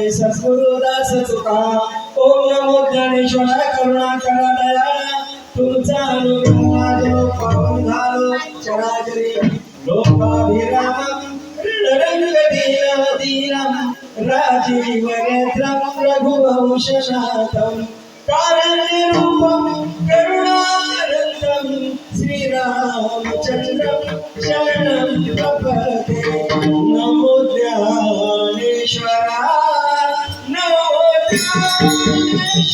बाबाजी सद्गुरुदास तुका ओम नमो ज्ञानेश्वरा करुणा करा दयाळा तुमचा अनुग्रह माझ्यावर पावन झालो चराचरी लोकाभिरामम रणरंग दीनम राजीव नेत्रम रघुवंशनाथम। कारण्यरूपं करुणानन्दं श्रीरामचन्द्रं शरणं प्रपदे नमो द्या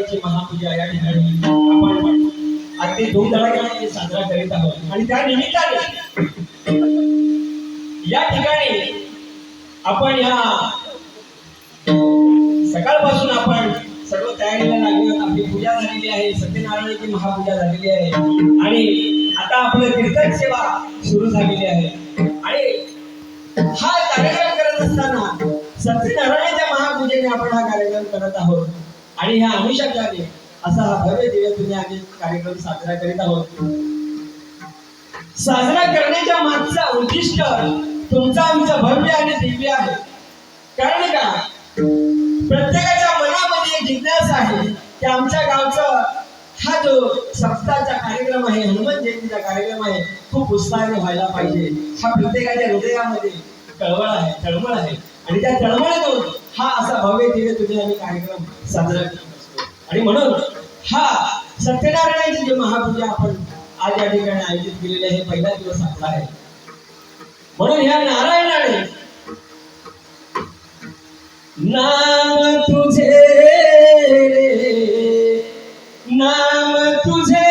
सत्यनारायणाची महापूजा या ठिकाणी. आपण अगदी धूमधडाक्याने साजरा करीत आहोत. आणि त्या निमित्ताने या ठिकाणी आपण या सकाळपासून आपण सर्व तयारीला लागलो आपली पूजा झालेली आहे. सत्यनारायणाची महापूजा झालेली आहे. आणि आता आपलं कीर्तन सेवा सुरू झालेली आहे. आणि हा कार्यक्रम करत असताना सत्यनारायणाच्या महापूजेने आपण हा कार्यक्रम करत आहोत. आणि ह्या अनुषंगाने असा हा भव्य दिव्य तुम्ही आम्ही कार्यक्रम साजरा करीत आहोत. साजरा करण्याच्या मागचा उद्दिष्ट तुमचा आमचं भव्य आणि दिव्य आहे. कारण का? प्रत्येकाच्या मनामध्ये एक जिज्ञासा आहे की आमच्या गावचं हा जो सप्ताहचा कार्यक्रम आहे हनुमान जयंतीचा कार्यक्रम आहे खूप उत्साहाने व्हायला पाहिजे. हा प्रत्येकाच्या हृदयामध्ये कळवळ आहे तळमळ आहे. आणि त्या तळमळीतून हा असा भव्य दिव्य तुझे आम्ही कार्यक्रम साजरा करत असतो. आणि म्हणून हा सत्यनारायणाची जी महापूजा आपण आज या ठिकाणी आयोजित केलेली आहे पहिला दिवस आपला आहे. म्हणून ह्या नारायणाने नाम तुझे नाम तुझे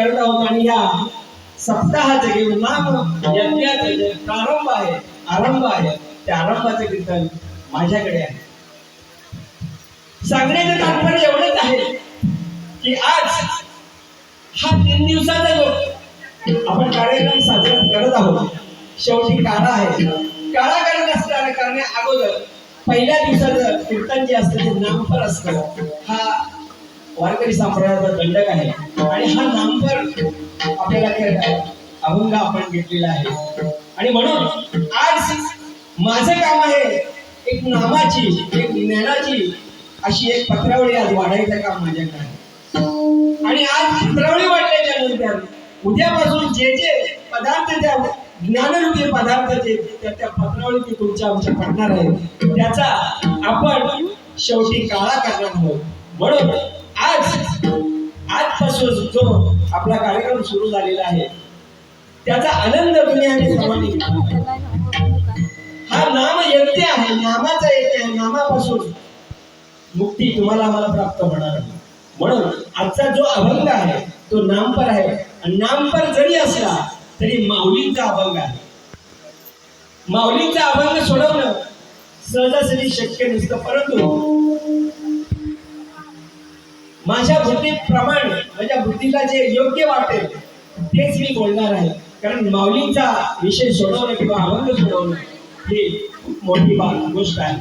करत आहोत आणि या सप्ताहाचे किंवा नाम यज्ञाचे जे प्रारंभ आहे आरंभ आहे त्या आरंभाचे कीर्तन माझ्याकडे आहे. सांगण्याचं तात्पर्य एवढंच आहे की आज हा तीन दिवसाचा जो आपण कार्यक्रम साजरा करत आहोत शेवटी काळा आहे. काळा करत असताना करण्या अगोदर पहिल्या दिवसाचं कीर्तन जे असतं ते नामपर असतं. हा वारकरी संप्रदायाचा दंडक आहे आणि हा नामपर आपल्याला अभंग आपण घेतलेला आहे. आणि म्हणून आज माझं काम आहे एक नामाची एक ज्ञानाची अशी एक पत्रावळी आज वाढायचं काम माझ्याकडे आहे. आणि आज पत्रावळी वाढल्याच्या नंतर उद्यापासून जे जे पदार्थ त्या ज्ञानरूपी पदार्थ जे त्या त्या पत्रावळीत तुमच्या आमच्या पडणार आहे त्याचा आपण शेवटी काळा करणार आहोत. म्हणून आजपासून जो आपला कार्यक्रम सुरू झालेला आहे. त्याचा आनंद तुम्ही आणि सर्वांनी हा नाम यज्ञ आहे नामाचा यज्ञ आहे नामापासून मुक्ती तुम्हाला आम्हाला प्राप्त होणार आहे. म्हणून आजचा जो अभंग आहे तो नामपर आहे. आणि नामपर जरी असला तरी माऊलींचा अभंग आहे. माऊलींचा अभंग सोडवणं सहजासहजी शक्य नसतं परंतु माझ्या बुद्धीप्रमाणे माझ्या बुद्धीला जे योग्य वाटेल तेच मी बोलणार आहे. कारण माऊलींचा विषय सोडवणं किंवा अभंग सोडवणं ही खूप मोठी बा गोष्ट आहे.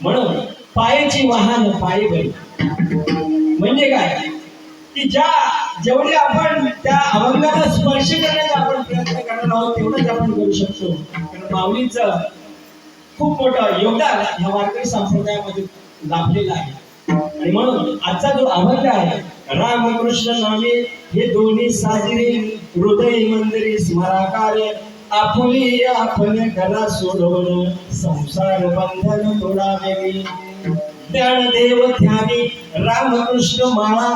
म्हणून पायाची वाहन पायी बैल म्हणजे काय? की ज्या जेवढे आपण त्या अभंगाला स्पर्श करण्याचा आपण प्रयत्न करणार आहोत तेवढंच आपण करू शकतो. कारण माऊलींचं खूप मोठं योगदान ह्या वारकरी संप्रदायामध्ये लाभलेलं आहे. आणि म्हणून आजचा जो अभंग आहे रामकृष्ण नामे हे दोन्ही साजरे हृदय मंदिरी स्मराकार्य आपुली आपण घरा सोडवून संसार बंधन तोडावे देव. ध्यानी रामकृष्ण माळा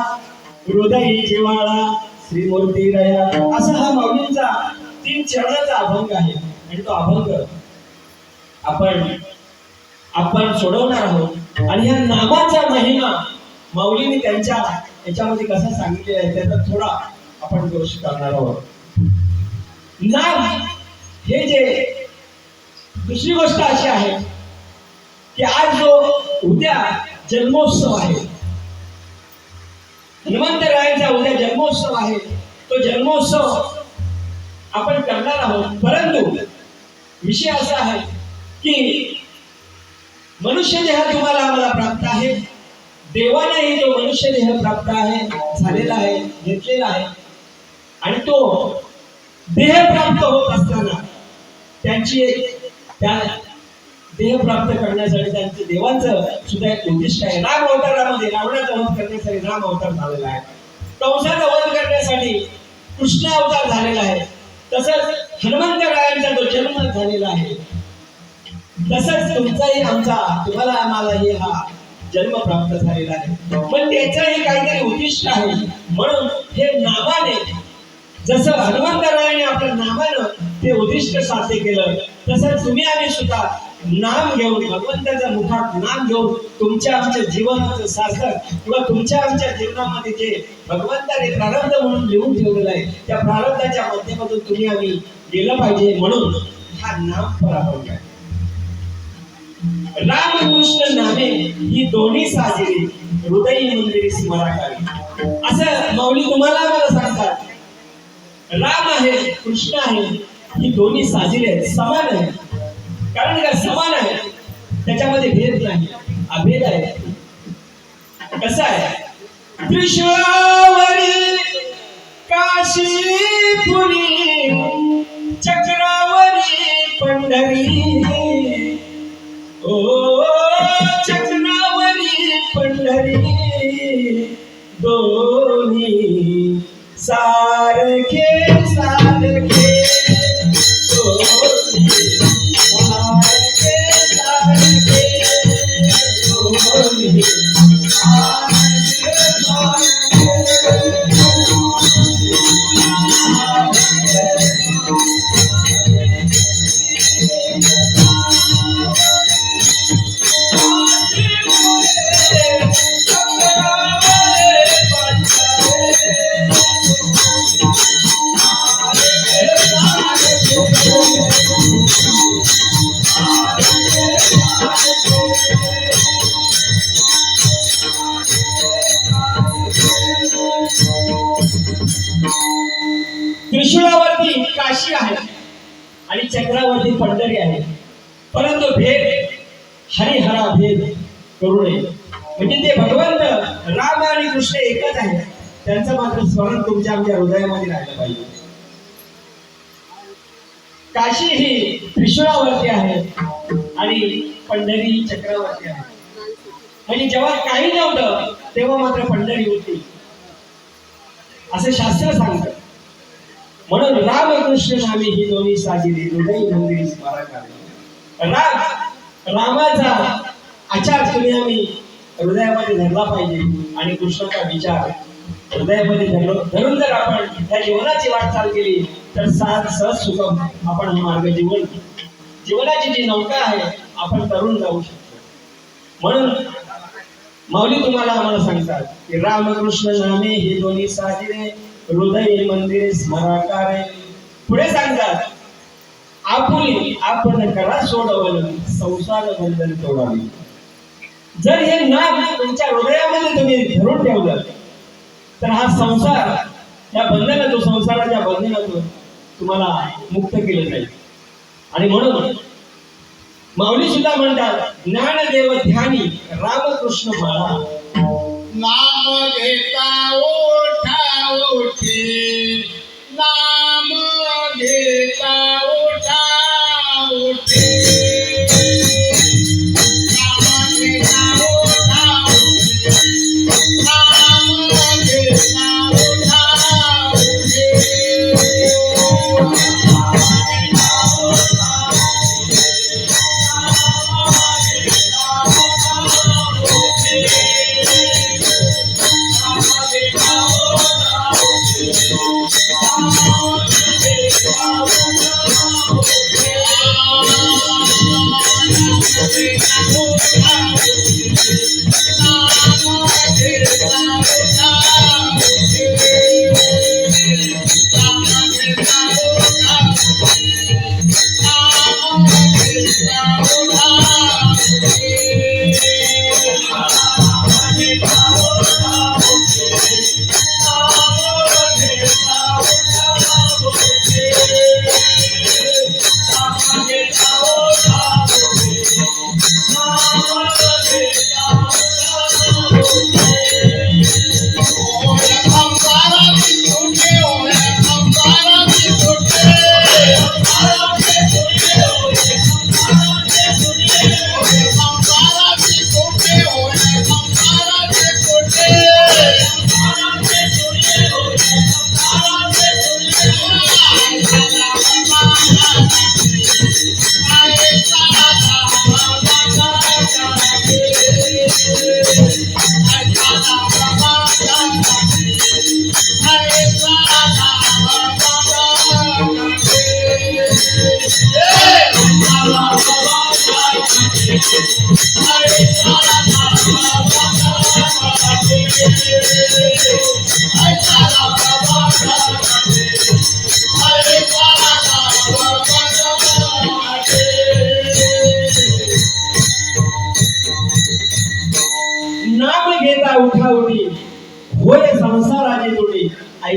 हृदय जिवाळा श्रीमूर्ती दया. असा हा माऊलींचा तीन चरणाचा अभंग आहे. आणि तो अभंग आपण आपण सोडवणार आहोत. आणि ह्या नामाचा महिमा माऊलीने त्यांच्या याच्यामध्ये कसा सांगितलेला आहे त्याचा थोडा आपण दोष करणार आहोत. नाम हे जे दुसरी गोष्ट अशी आहे की आज जो उद्या जन्मोत्सव आहे हनुमंतरायांचा उद्या जन्मोत्सव आहे तो जन्मोत्सव आपण करणार आहोत. परंतु विषय असा आहे की मनुष्य देह तुम्हाला आम्हाला प्राप्त आहे. देवानेही जो मनुष्य देह प्राप्त आहे झालेला आहे घेतलेला आहे आणि तो देह प्राप्त होत असताना त्यांची एक त्या देह प्राप्त करण्यासाठी त्यांचं देवांचं सुद्धा एक उद्दिष्ट आहे. राम अवतारामध्ये रावणाचा वध करण्यासाठी राम अवतार झालेला आहे. कंसाचा वध करण्यासाठी कृष्ण अवतार झालेला आहे. तसंच हनुमंतरायांचा जो जन्म झालेला आहे तसंच तुमचाही आमचा तुम्हाला आम्हालाही हा जन्म प्राप्त झालेला आहे. पण त्याचंही काहीतरी उद्दिष्ट आहे. म्हणून हे नावाने जसं हनुमंतरायाने आपल्या नावानं ते उद्दिष्ट साध्य केलं तसं तुम्ही आम्ही सुद्धा नाम घेऊन भगवंताच्या मुखात नाम घेऊन तुमच्या आमच्या जीवनाचं सार्थक किंवा तुमच्या आमच्या जीवनामध्ये जे भगवंताने प्रारब्ध म्हणून लिहून ठेवलेलं आहे त्या प्रारब्धाच्या माध्यमातून तुम्ही आम्ही गेलं पाहिजे. म्हणून हा नाम पराभव आहे. रामकृष्ण नामे ही दोन्ही साजिरी हृदय मंदिरी स्मराकारी असं माऊली तुम्हाला मला सांगतात. राम आहे कृष्ण आहे ही दोन्ही साजिरी आहेत समान आहे कारण का समान आहे त्याच्यामध्ये भेद नाही अभेद आहे. कसं आहे? त्रिशुरावरी काशी पुरी चक्रावरी पंढरी. दोन्ही चक्रावरती आहे. परंतु भेद हरिहरा भेद करू नये. म्हणजे ते भगवंत राम आणि कृष्ण एकच आहे त्यांचं मात्र स्मरण तुमच्या आमच्या हृदयामध्ये राहिलं पाहिजे. काशी ही त्रिशूळावरती आहे आणि पंढरी चक्रावरती आहे. म्हणजे जेव्हा काही नव्हतं तेव्हा मात्र पंढरी होती. असं शास्त्र सांगतात म्हणून रामकृष्ण नामे ही दोन्ही साजिली हृदय मंदिर स्मारक राम रामाचा आचार तुम्ही आम्ही हृदयामध्ये धरला पाहिजे आणि कृष्णाचा विचार हृदयामध्ये धरलो. धरून जर आपण त्या जीवनाची वाटचाल केली तर सात सहज सुखम आपण हा मार्ग जीवन जीवनाची जी नौका आहे आपण तरुण जाऊ शकतो. म्हणून माऊली तुम्हाला आम्हाला सांगतात की रामकृष्ण नामे हे दोन्ही साजिरे हृदय मंदिर स्मराकारे. पुढे सांगतात आपुली आपण करा सोडवलं संसार बंधन तोडावी. जर हे नाम तुमच्या हृदयामध्ये तुम्ही धरून ठेवलं तर हा संसार या बंधनातून संसाराच्या बंधनातून तुम्हाला मुक्त केलं जाईल. आणि म्हणून माऊली सुद्धा म्हणतात ज्ञानदेव ध्यानी रामकृष्ण माळा नाम घेता ओठा ओठी नाम घेता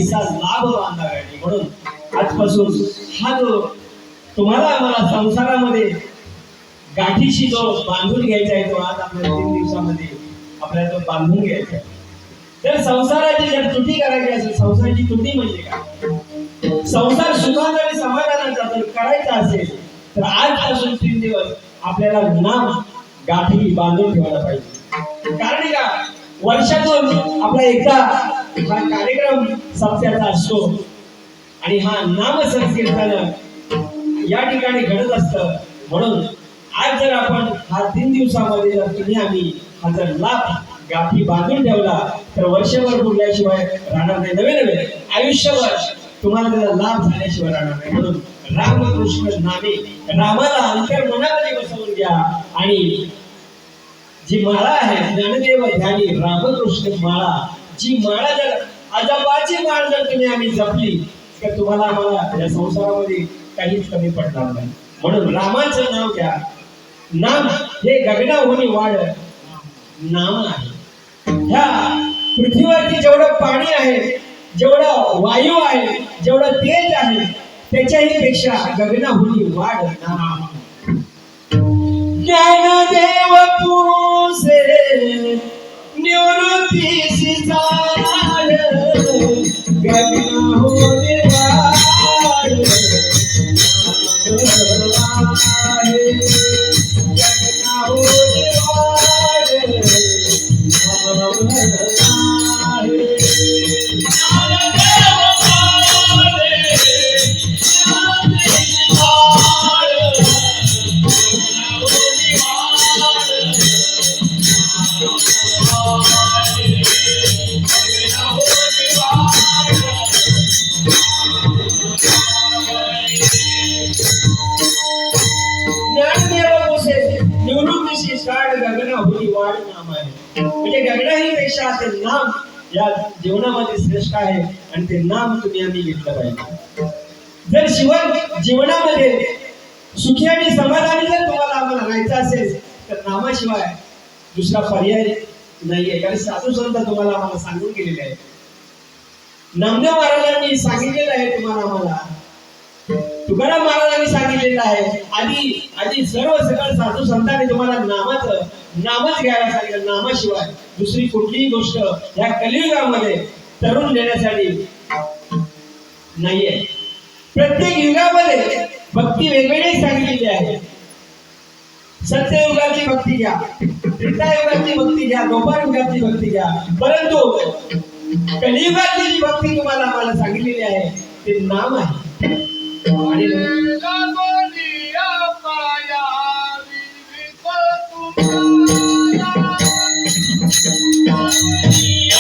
ऐसा लाभ बांधा म्हणून आजपासून हा जो तुम्हाला आम्हाला संसारामध्ये गाठीशी जो बांधून घ्यायचा आहे तो आज आपल्या तीन दिवसामध्ये आपल्याला तो बांधून घ्यायचा आहे. तर संसाराची जर तुटी करायची असेल संसाराची तुटी म्हणजे काय? संसार सुखात आणि समाधानाचा जर करायचा असेल तर आजपासून तीन दिवस आपल्याला नाम गाठी बांधून ठेवायला पाहिजे. कारण का? वर्षातून आपला एकदा हा कार्यक्रम सप्त्याचा असतो. आणि हा नाम संकीर्तन या ठिकाणी घडत असतं. म्हणून आज जर आपण हा तीन दिवसामध्ये जर तुम्ही आम्ही हा जर लाभ गाठी बांधून ठेवला तर वर्षभर बोलल्याशिवाय राहणार नाही. नवे नवे. आयुष्यभर तुम्हाला त्याचा लाभ झाल्याशिवाय राहणार नाही. म्हणून रामकृष्ण नामे रामाला अंतर मनामध्ये बसवून घ्या आणि जी माळा आहे ज्ञानदेव ध्यानी रामकृष्ण माळा जी माळा जर अजबाची माळ जर तुम्ही आम्ही जपली तर तुम्हाला आम्हाला या संसारामध्ये काहीच कमी पडणार नाही. म्हणून रामाचं नाव घ्या. नाम हे गगनाहून वाढ नाम आहे. ह्या पृथ्वीवरती जेवढं पाणी आहे जेवढं वायू आहे जेवढं तेज आहे त्याच्याही पेक्षा गगनाहून वाढ नाम ज्ञानदेव पुसे निवृत्तीशी चाल गगनाहून वाढ नाम आहे. गगनाहून वाढ या जीवनामध्ये श्रेष्ठ आहे आणि ते नाम तुम्ही आम्ही घेतलं पाहिजे. जर शिवाय जीवनामध्ये सुखी आणि समाधानी जर तुम्हाला आम्हाला राहायचं असेल तर नामाशिवाय दुसरा पर्याय नाहीये. कारण साधू संत तुम्हाला आम्हाला सांगून गेलेले आहे नामदेव महाराजांनी सांगितलेलं आहे तुम्हाला आम्हाला. तुकाराम महाराजांनी सांगितलेलं आहे. आधी आधी सर्व सगळं साधू संतांनी तुम्हाला नामाचं नामच घ्यायला सांगितलं नामाशिवाय दुसरी कुठलीही गोष्ट या कलियुगामध्ये तरुण देण्यासाठी नाहीये. प्रत्येक युगामध्ये भक्ती वेगवेगळी सांगितलेली आहे. सत्ययुगाची भक्ती घ्या त्रेतायुगाची भक्ती घ्या गोपाल युगाची भक्ती घ्या. परंतु कलियुगाची जी भक्ती तुम्हाला आम्हाला सांगितलेली आहे ते नाम आहे. आणि Yeah.